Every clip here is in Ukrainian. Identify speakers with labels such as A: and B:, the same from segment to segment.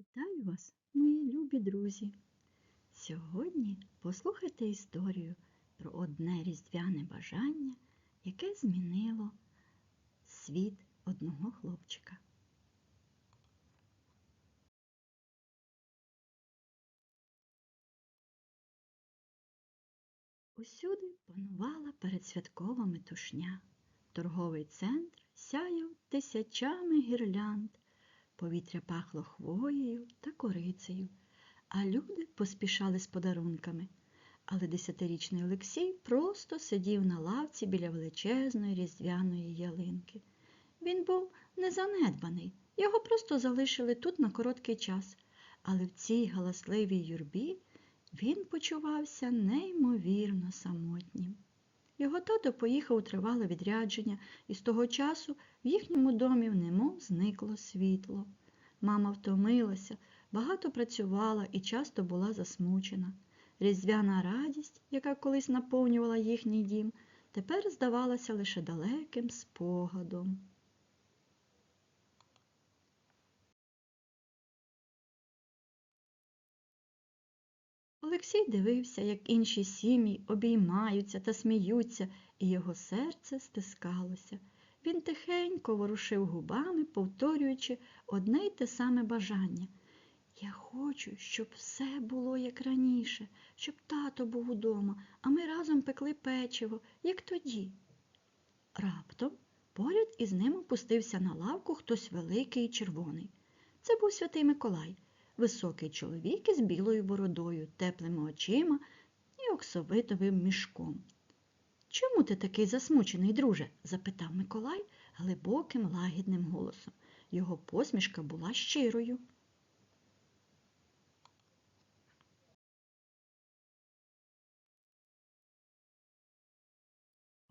A: Вітаю вас, мої любі друзі! Сьогодні послухайте історію про одне різдвяне бажання, яке змінило світ одного хлопчика. Усюди панувала передсвяткова метушня. Торговий центр сяяв тисячами гірлянд, повітря пахло хвоєю та корицею, а люди поспішали з подарунками. Але десятирічний Олексій просто сидів на лавці біля величезної різдвяної ялинки. Він був не занедбаний, його просто залишили тут на короткий час, але в цій галасливій юрбі він почувався неймовірно самотнім. Його тато поїхав у тривале відрядження, і з того часу в їхньому домі немов зникло світло. Мама втомилася, багато працювала і часто була засмучена. Різдвяна радість, яка колись наповнювала їхній дім, тепер здавалася лише далеким спогадом. Олексій дивився, як інші сім'ї обіймаються та сміються, і його серце стискалося. Він тихенько ворушив губами, повторюючи одне й те саме бажання. Я хочу, щоб все було як раніше, щоб тато був удома, а ми разом пекли печиво, як тоді. Раптом поряд із ним опустився на лавку хтось великий і червоний. Це був святий Миколай, високий чоловік із білою бородою, теплими очима і оксовитовим мішком. Чому ти такий засмучений, друже? запитав Миколай глибоким лагідним голосом. Його посмішка була щирою.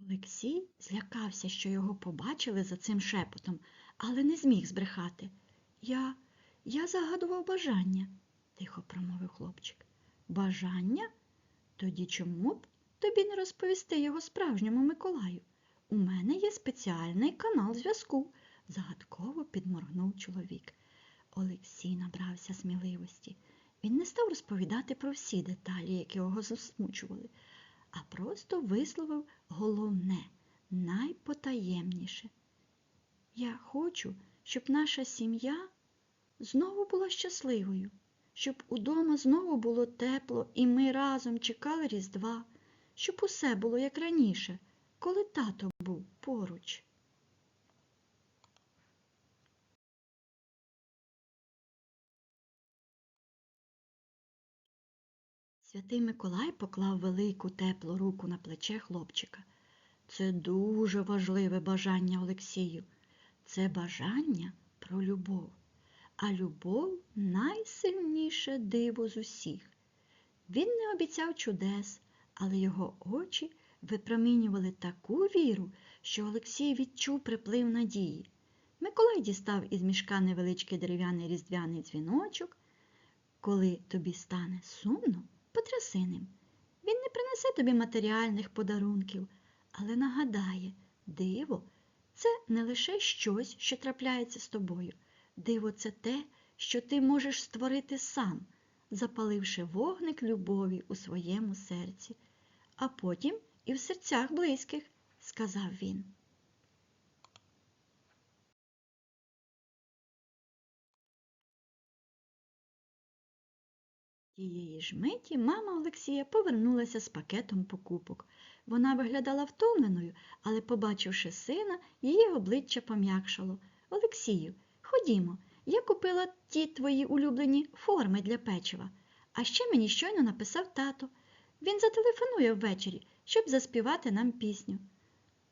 A: Олексій злякався, що його побачили за цим шепотом, але не зміг збрехати. Я, я загадував бажання, тихо промовив хлопчик. Бажання? Тоді чому б тобі не розповісти його справжньому Миколаю? У мене є спеціальний канал зв'язку, загадково підморгнув чоловік. Олексій набрався сміливості. Він не став розповідати про всі деталі, які його засмучували, а просто висловив головне, найпотаємніше. Я хочу, щоб наша сім'я знову була щасливою, щоб удома знову було тепло і ми разом чекали Різдва, щоб усе було як раніше, коли тато був поруч. Святий Миколай поклав велику теплу руку на плече хлопчика. Це дуже важливе бажання Олексію. Це бажання про любов. А любов найсильніше диво з усіх. Він не обіцяв чудес, але його очі випромінювали таку віру, що Олексій відчув приплив надії. Миколай дістав із мішка невеличкий дерев'яний різдвяний дзвіночок. Коли тобі стане сумно, потряси ним. Він не принесе тобі матеріальних подарунків, але нагадає, диво це не лише щось, що трапляється з тобою. Диво це те, що ти можеш створити сам, запаливши вогник любові у своєму серці, а потім і в серцях близьких, сказав він. Тієї ж миті мама Олексія повернулася з пакетом покупок. Вона виглядала втомленою, але, побачивши сина, її обличчя пом'якшало. Олексію, ходімо, я купила ті твої улюблені форми для печива. А ще мені щойно написав тато. Він зателефонує ввечері, щоб заспівати нам пісню.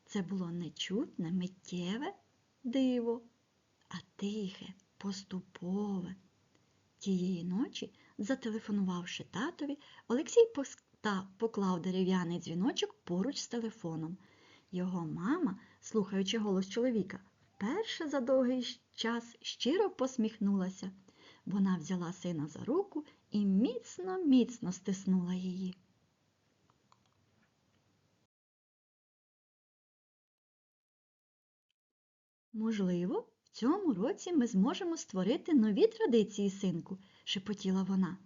A: Це було нечутне, миттєве диво, а тихе, поступове. Тієї ночі, зателефонувавши татові, Олексій та поклав дерев'яний дзвіночок поруч з телефоном. Його мама, слухаючи голос чоловіка, вперше за довгий час щиро посміхнулася. Вона взяла сина за руку і міцно, міцно стиснула її. Можливо, в цьому році ми зможемо створити нові традиції, синку, шепотіла вона.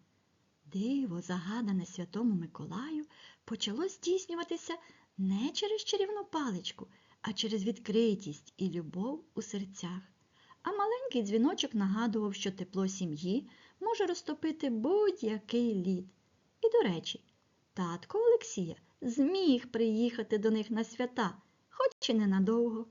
A: Диво, загадане Святому Миколаю, почало здійснюватися не через чарівну паличку, а через відкритість і любов у серцях. А маленький дзвіночок нагадував, що тепло сім'ї може розтопити будь-який лід. І, до речі, татко Олексія зміг приїхати до них на свята, хоч і ненадовго.